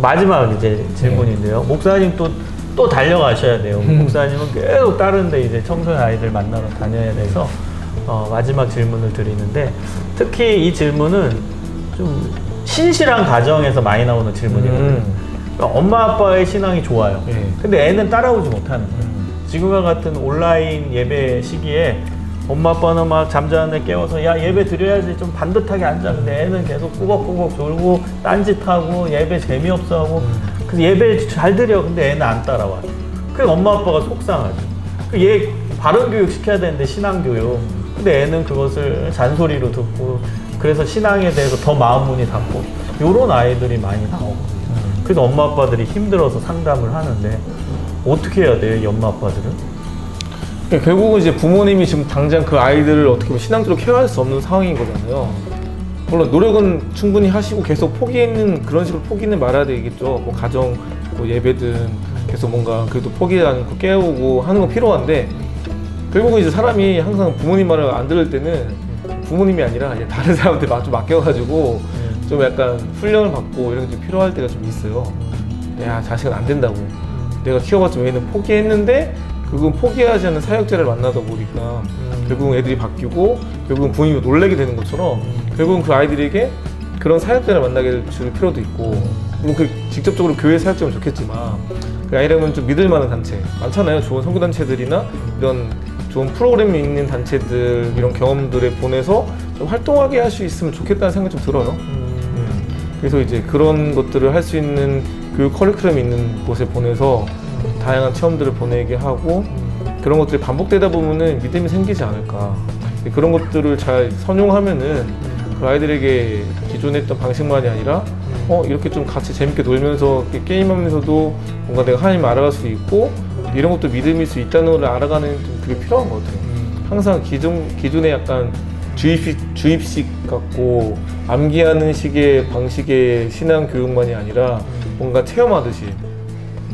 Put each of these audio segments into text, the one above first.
마지막 이제 질문인데요. 목사님 또, 또 달려가셔야 돼요. 목사님은 계속 다른데 이제 청소년 아이들 만나러 다녀야 돼서 어, 마지막 질문을 드리는데 특히 이 질문은 좀 신실한 가정에서 많이 나오는 질문이거든요. 음. 그러니까 엄마 아빠의 신앙이 좋아요. 예. 근데 애는 따라오지 못하는 거예요. 지금과 같은 온라인 예배 시기에 엄마 아빠는 막 잠자는데 깨워서 야 예배 드려야지 좀 반듯하게 앉아. 근데 애는 계속 꾸벅꾸벅 졸고 딴짓하고 예배 재미없어 하고 그래서 예배 잘 드려. 근데 애는 안 따라와요. 그 엄마 아빠가 속상하죠. 그얘 바른 교육 시켜야 되는데 신앙 교육. 근데 애는 그것을 잔소리로 듣고 그래서 신앙에 대해서 더 마음 문이 닫고 요런 아이들이 많이 나오거든요. 그래서 엄마 아빠들이 힘들어서 상담을 하는데 어떻게 해야 돼요, 이 엄마 아빠들은? 그러니까 결국은 이제 부모님이 지금 당장 그 아이들을 어떻게 보면 신앙적으로 케어할 수 없는 상황인 거잖아요. 물론 노력은 충분히 하시고 계속 포기했는 그런 식으로 포기는 말아야 되겠죠. 뭐 가정, 뭐 예배든 계속 뭔가 그래도 포기하지 않고 깨우고 하는 건 필요한데 결국은 이제 사람이 항상 부모님 말을 안 들을 때는 부모님이 아니라 이제 다른 사람한테 막좀 맡겨가지고 좀 약간 훈련을 받고 이런 게 좀 필요할 때가 좀 있어요. 야 자식은 안 된다고. 내가 키워봤자 얘는 포기했는데 결국은 포기하지 않는 사역자를 만나다 보니까 결국은 애들이 바뀌고 결국은 부모님이 놀래게 되는 것처럼 결국은 그 아이들에게 그런 사역자를 만나게 줄 필요도 있고 물론 그 직접적으로 교회 사역자면 좋겠지만 그 아이라면 좀 믿을 만한 단체 많잖아요 좋은 선교 단체들이나 이런 좋은 프로그램이 있는 단체들 이런 경험들에 보내서 좀 활동하게 할 수 있으면 좋겠다는 생각이 좀 들어요. 음. 그래서 이제 그런 것들을 할 수 있는 교육 커리큘럼이 있는 곳에 보내서 다양한 체험들을 보내게 하고 그런 것들이 반복되다 보면은 믿음이 생기지 않을까. 그런 것들을 잘 선용하면은 그 아이들에게 기존에 했던 방식만이 아니라 어 이렇게 좀 같이 재밌게 놀면서 게임하면서도 뭔가 내가 하나님 알아갈 수 있고 이런 것도 믿음일 수 있다는 걸 알아가는 좀 그게 필요한 것 같아요. 항상 기존 기존에 약간 주입식 주입식 같고 암기하는 식의 방식의 신앙 교육만이 아니라 뭔가 체험하듯이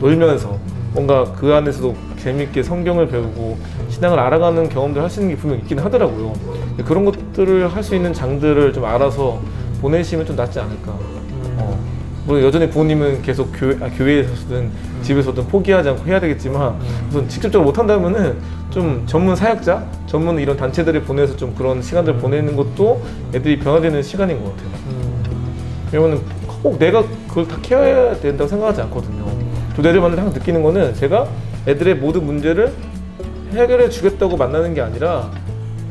놀면서 뭔가 그 안에서도 재밌게 성경을 배우고 신앙을 알아가는 경험들 할 수 있는 게 분명 있긴 하더라고요. 그런 것들을 할 수 있는 장들을 좀 알아서 보내시면 좀 낫지 않을까. 어. 물론 여전히 부모님은 계속 교회, 아, 교회에서든 집에서든 포기하지 않고 해야 되겠지만 우선 직접적으로 못한다면은 좀 전문 사역자, 전문 이런 단체들을 보내서 좀 그런 시간들을 보내는 것도 애들이 변화되는 시간인 것 같아요. 왜냐면은 꼭 내가 그걸 다 케어해야 된다고 생각하지 않거든요. 만날 때 항상 느끼는 거는 제가 애들의 모든 문제를 해결해 주겠다고 만나는 게 아니라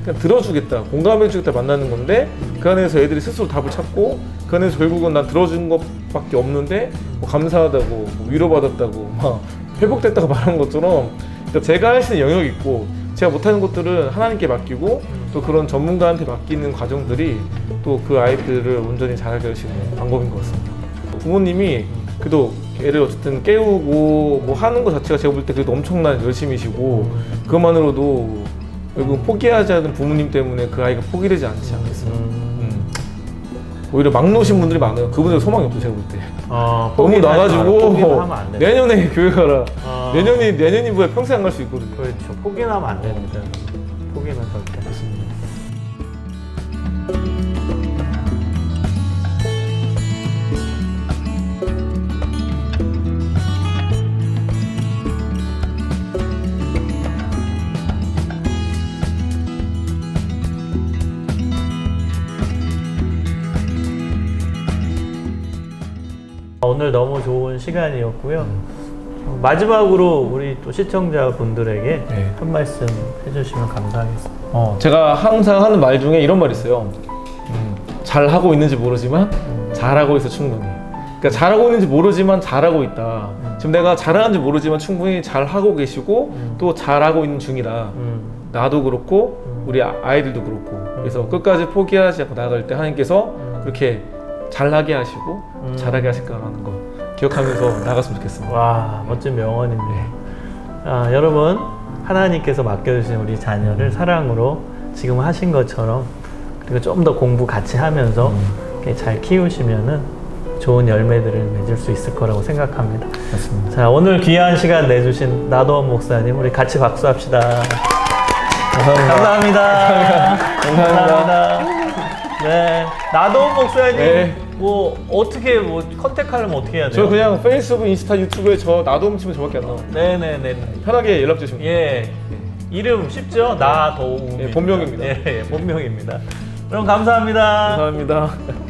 그냥 들어주겠다, 공감해 주겠다 만나는 건데 그 안에서 애들이 스스로 답을 찾고 그 안에서 결국은 난 들어준 것밖에 없는데 뭐 감사하다고 뭐 위로받았다고 막 회복됐다고 말하는 것처럼 그러니까 제가 할 수 있는 영역이 있고 제가 못하는 것들은 하나님께 맡기고 또 그런 전문가한테 맡기는 과정들이 또 그 아이들을 온전히 잘하게 할수 있는 방법인 것 같습니다. 부모님이 그래도 애를 어쨌든 깨우고 뭐 하는 것 자체가 제가 볼 때 그래도 엄청난 열심이시고 그것만으로도 결국 포기하지 않은 부모님 때문에 그 아이가 포기되지 않지 않겠어요. 음. 오히려 막 놓으신 분들이 많아요. 그분들 소망이 없죠 제가 볼 때. 어, 너무 하지 마라. 나가지고 하면 안 돼. 내년에 교회 가라. 어. 내년이 내년이 뭐야 평생 안 갈 수 있거든요. 그렇죠. 포기는 하면 안 됩니다. 포기는 절대. 오늘 너무 좋은 시간이었고요. 어, 마지막으로 우리 또 시청자분들에게 네. 한 말씀 해주시면 감사하겠습니다. 어, 제가 항상 하는 말 중에 이런 말이 있어요. 음, 잘 하고 있는지 모르지만 잘하고 있어 충분히. 그러니까 잘하고 있는지 모르지만 잘하고 있다. 지금 내가 잘하는지 모르지만 충분히 잘하고 계시고 또 잘하고 있는 중이다. 음, 나도 그렇고 우리 아- 아이들도 그렇고 그래서 끝까지 포기하지 않고 나아갈 때 하나님께서 그렇게 잘하게 하시고 잘하게 하실 거라는 거 기억하면서 나갔으면 좋겠습니다. 와 멋진 명언입니다. 아, 여러분 하나님께서 맡겨주신 우리 자녀를 사랑으로 지금 하신 것처럼 그리고 좀 더 공부 같이 하면서 이렇게 잘 키우시면은 좋은 열매들을 맺을 수 있을 거라고 생각합니다. 맞습니다. 자 오늘 귀한 시간 내주신 나도원 목사님 우리 같이 박수합시다. 감사합니다. 감사합니다. 감사합니다. 감사합니다. 네 나도원 목사님 네. 뭐 어떻게 뭐 컨택하려면 어떻게 해야 돼요? 저 그냥 페이스북, 인스타, 유튜브에 저 나도움 치면 저밖에 안 나와 요. 네네네. 편하게 연락 주시면 돼요. 예. 이름 쉽죠? 나도움. 예, 본명입니다. 예, 예, 본명입니다. 그럼 감사합니다. 감사합니다.